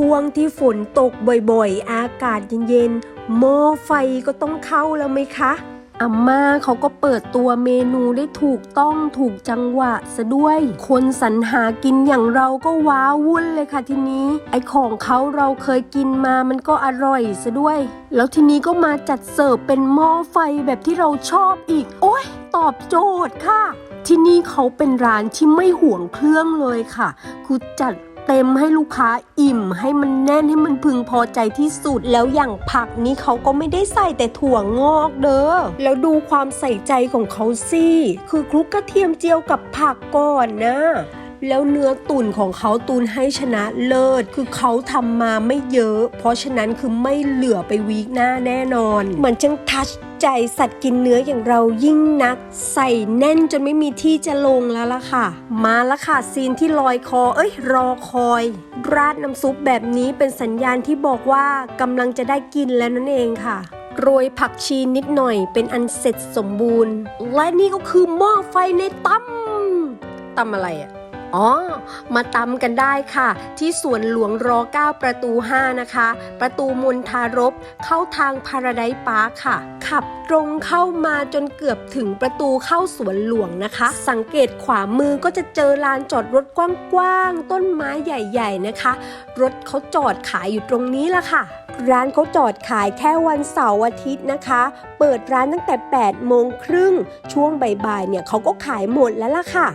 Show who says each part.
Speaker 1: ช่วงที่ฝนตกบ่อยๆ อากาศเย็นๆหม้อไฟก็ต้องเข้าแล้วไหมคะอาม่าเขาก็เปิดตัวเมนูได้ถูกต้องถูกจังหวะซะด้วย คนสรรหากินอย่างเราก็ว้าวุ่นเลยค่ะทีนี้ ไอของเขาเราเคยกินมามันก็อร่อยซะด้วย แล้วทีนี้ก็มาจัดเสิร์ฟเป็นหม้อไฟแบบที่เราชอบอีก โอ้ยตอบโจทย์ค่ะ ที่นี่เขาเป็นร้านที่ไม่ห่วงเครื่องเลยค่ะคือจัด เต็มให้ลูกค้าอิ่ม ให้มันแน่นให้มันพึงพอใจที่สุดแล้วอย่างผักนี้เขาก็ไม่ได้ใส่แต่ถั่วงอกเด้อแล้วดูความใส่ใจของเขาสิคือคลุกกระเทียมเจียวกับผักก่อนนะ แล้วเนื้อตุ๋นของเขาตุนให้ชนะเลิศ คือเขาทำมาไม่เยอะ เพราะฉะนั้นคือไม่เหลือไปวีคหน้าแน่นอน เหมือนจังทัชใจสัตว์กินเนื้ออย่างเรายิ่งนัก ใส่แน่นจนไม่มีที่จะลงแล้วล่ะค่ะ มาแล้วค่ะซีนที่ลอยคอ เอ้ย รอคอย ราดน้ำซุปแบบนี้เป็นสัญญาณที่บอกว่ากำลังจะได้กินแล้วนั่นเองค่ะโรยผักชีนิดหน่อยเป็นอันเสร็จสมบูรณ์ และนี่ก็คือหม้อไฟในตำตำอะไรอะ อ๋อ มาตำกันได้ค่ะ ที่สวนหลวงร9ประตู 5 นะคะ ประตูมณฑารบเข้าทางพาราไดปาร์คค่ะ ขับตรงเข้ามาจนเกือบถึงประตูเข้าสวนหลวงนะคะ สังเกตขวามือก็จะเจอลานจอดรถกว้างๆ ต้นไม้ใหญ่ๆนะคะ รถเขาจอดขายอยู่ตรงนี้ละค่ะ ร้านเขาจอดขายแค่วันเสาร์อาทิตย์นะคะ เปิดร้านตั้งแต่ 8 โมงครึ่ง ช่วงบ่ายๆ เนี่ยเขาก็ขายหมดแล้วล่ะค่ะ